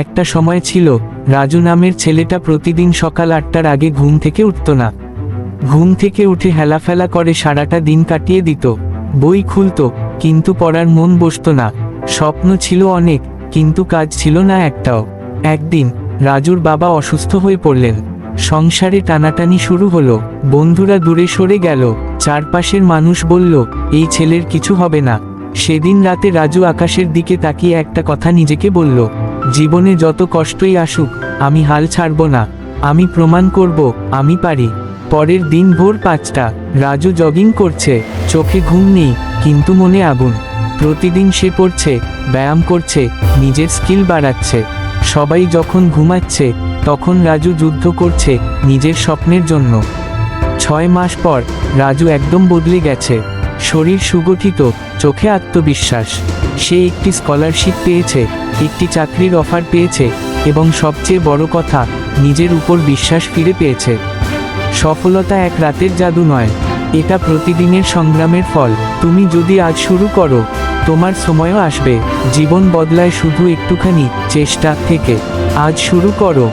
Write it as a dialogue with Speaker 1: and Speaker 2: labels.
Speaker 1: একটা সময় ছিল, রাজু নামের ছেলেটা প্রতিদিন সকাল আটটার আগে ঘুম থেকে উঠত না। ঘুম থেকে উঠে হেলাফেলা করে সারাটা দিন কাটিয়ে দিত। বই খুলতো, কিন্তু পড়ার মন বসতো না। স্বপ্ন ছিল অনেক, কিন্তু কাজ ছিল না একটাও। একদিন, রাজুর বাবা অসুস্থ হয়ে পড়লেন। সংসারে টানাটানি শুরু হলো। বন্ধুরা দূরে সরে গেল। চারপাশের মানুষ বলল, এই ছেলের কিছু হবে না। সেদিন রাতে রাজু আকাশের দিকে তাকিয়ে একটা কথা নিজেকে বলল, জীবনে যত কষ্টই আসুক, আমি হাল ছাড়ব না। আমি প্রমাণ করব, আমি পারি। পরের দিন ভোর পাঁচটা, রাজু জগিং করছে, চোখে ঘুম নেই, কিন্তু মনে আগুন। প্রতিদিন সে পড়ছে, ব্যায়াম করছে, নিজের স্কিল বাড়াচ্ছে। সবাই যখন ঘুমাচ্ছে, তখন রাজু যুদ্ধ করছে, নিজের স্বপ্নের জন্য। ছয় মাস পর, রাজু একদম বদলে গেছে। শরীর সুগঠিত, চোখে আত্মবিশ্বাস। সে একটি স্কলারশিপ পেয়েছে, একটি চাকরির অফার পেয়েছে, এবং সবচেয়ে বড় কথা, নিজের উপর বিশ্বাস ফিরে পেয়েছে। সফলতা এক রাতের জাদু নয়, এটা প্রতিদিনের সংগ্রামের ফল। তুমি যদি আজ শুরু করো, তোমার সময়ও আসবে। জীবন বদলায় শুধু একটুখানি চেষ্টা থেকে। আজ শুরু করো।